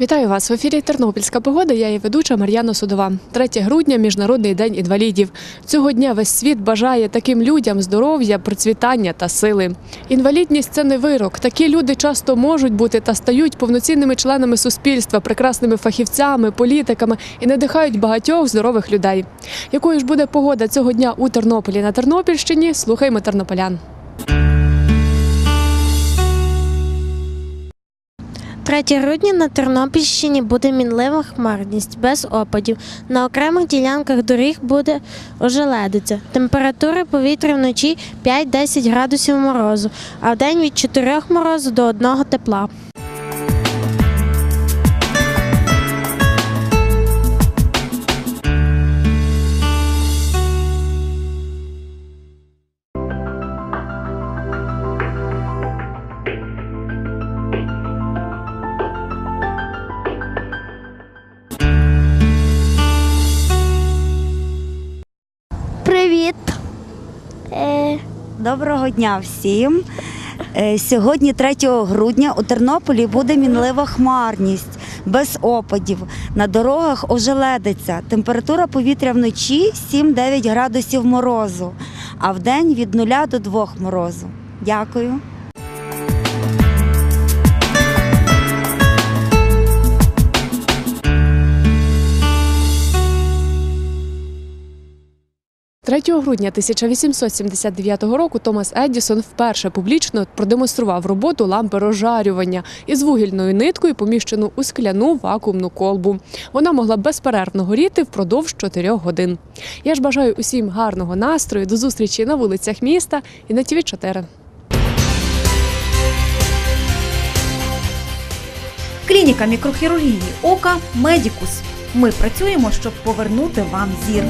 Вітаю вас в ефірі Тернопільська погода. Я її ведуча Мар'яна Судова. 3 грудня Міжнародний день інвалідів. Цього дня весь світ бажає таким людям здоров'я, процвітання та сили. Інвалідність це не вирок. Такі люди часто можуть бути та стають повноцінними членами суспільства, прекрасними фахівцями, політиками і надихають багатьох здорових людей. Якою ж буде погода цього дня у Тернополі на Тернопільщині? Слухаймо тернополян. 3 грудня на Тернопільщині буде мінлива хмарність без опадів. На окремих ділянках доріг буде ожеледиця. Температура повітря вночі 5-10 градусів морозу, а в день від 4 морозу до 1 тепла. Доброго дня всім. Е, Сьогодні, 3 грудня, у Тернополі буде мінлива хмарність без опадів. На дорогах ожеледиться. Температура повітря вночі 7-9 градусів морозу, а в день від 0 до 2 морозу. Дякую. – 3 грудня 1879 року Томас Едісон вперше публічно продемонстрував роботу лампи розжарювання із вугільною ниткою, поміщену у скляну вакуумну колбу. Вона могла безперервно горіти впродовж 4 годин. Я ж бажаю усім гарного настрою, до зустрічі на вулицях міста і на ТВ 4 Клініка мікрохірургії ока Медікус. Ми працюємо, щоб повернути вам зір.